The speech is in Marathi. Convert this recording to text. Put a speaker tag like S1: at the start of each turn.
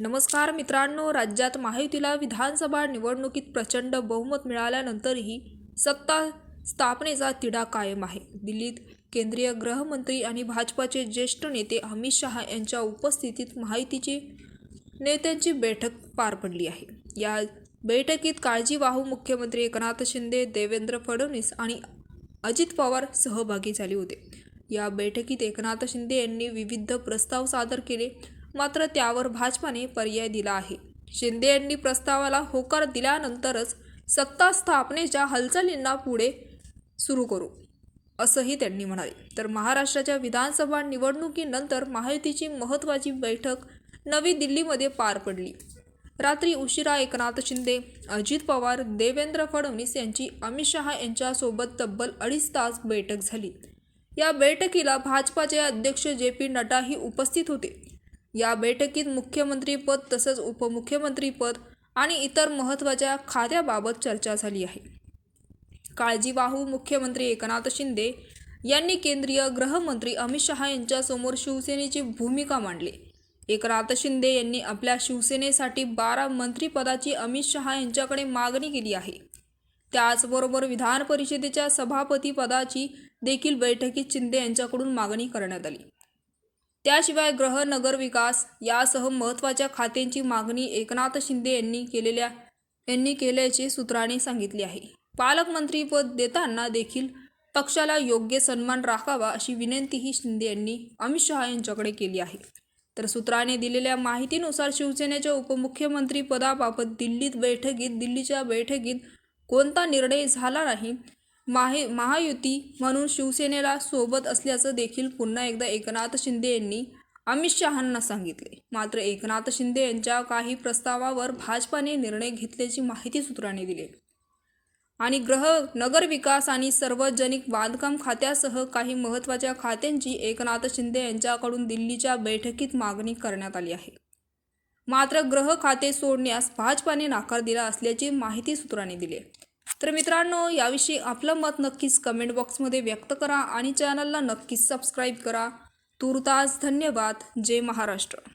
S1: नमस्कार मित्रांनो राज्यात महायुतीला विधानसभा निवडणुकीत प्रचंड बहुमत मिळाल्यानंतरही सत्ता स्थापनेचा तिढा कायम आहे. दिल्लीत केंद्रीय गृहमंत्री आणि भाजपाचे ज्येष्ठ नेते अमित शहा यांच्या उपस्थितीत महायुतीची नेत्यांची बैठक पार पडली आहे. या बैठकीत काळजीवाहू मुख्यमंत्री एकनाथ शिंदे देवेंद्र फडणवीस आणि अजित पवार सहभागी झाले होते. या बैठकीत एकनाथ शिंदे यांनी विविध प्रस्ताव सादर केले. मात्र त्यावर भाजपाने पर्याय दिला आहे. शिंदे यांनी प्रस्तावाला होकार दिल्यानंतरच सत्ता स्थापनेच्या हालचालींना पुढे सुरू करू असंही त्यांनी म्हणाले. तर महाराष्ट्राच्या विधानसभा निवडणुकीनंतर महायुतीची महत्त्वाची बैठक नवी दिल्लीमध्ये पार पडली. रात्री उशिरा एकनाथ शिंदे अजित पवार देवेंद्र फडणवीस यांची अमित शहा यांच्यासोबत तब्बल अडीच तास बैठक झाली. या बैठकीला भाजपाचे अध्यक्ष जे पी नड्डाही उपस्थित होते. या बैठकीत मुख्यमंत्रीपद तसंच उपमुख्यमंत्रीपद आणि इतर महत्त्वाच्या खात्याबाबत चर्चा झाली आहे. काळजीवाहू मुख्यमंत्री एकनाथ शिंदे यांनी केंद्रीय गृहमंत्री अमित शहा यांच्यासमोर शिवसेनेची भूमिका मांडली. एकनाथ शिंदे यांनी आपल्या शिवसेनेसाठी बारा मंत्रिपदाची अमित शहा यांच्याकडे मागणी केली आहे. त्याचबरोबर विधान परिषदेच्या सभापतीपदाची देखील बैठकीत शिंदे यांच्याकडून मागणी करण्यात आली. त्याशिवाय ग्रह नगर विकास यासह महत्त्वाच्या खात्यांची मागणी एकनाथ शिंदे यांनी केलेल्या यांनी केल्याचे सूत्रांनी सांगितले आहे. पालकमंत्रीपद देताना देखील पक्षाला योग्य सन्मान राखावा अशी विनंतीही शिंदे यांनी अमित शहा यांच्याकडे केली आहे. तर सूत्राने दिलेल्या माहितीनुसार शिवसेनेच्या उपमुख्यमंत्री पदाबाबत दिल्लीत बैठकीत दिल्लीच्या बैठकीत कोणता निर्णय झाला नाही माहे महायुती म्हणून शिवसेनेला सोबत असल्याचं देखील पुन्हा एकदा एकनाथ शिंदे यांनी अमित शहांना सांगितले. मात्र एकनाथ शिंदे यांच्या काही प्रस्तावावर भाजपाने निर्णय घेतल्याची माहिती सूत्रांनी दिली. आणि ग्रह नगर विकास आणि सार्वजनिक बांधकाम खात्यासह काही महत्त्वाच्या खात्यांची एकनाथ शिंदे यांच्याकडून दिल्लीच्या बैठकीत मागणी करण्यात आली आहे. मात्र ग्रह खाते सोडण्यास भाजपाने नाकार दिला असल्याची माहिती सूत्रांनी दिली आहे. तर मित्रांनो याविषयी आपलं मत नक्कीच कमेंट बॉक्समध्ये व्यक्त करा आणि चॅनलला नक्कीच सबस्क्राईब करा. तुर्तास धन्यवाद. जय महाराष्ट्र.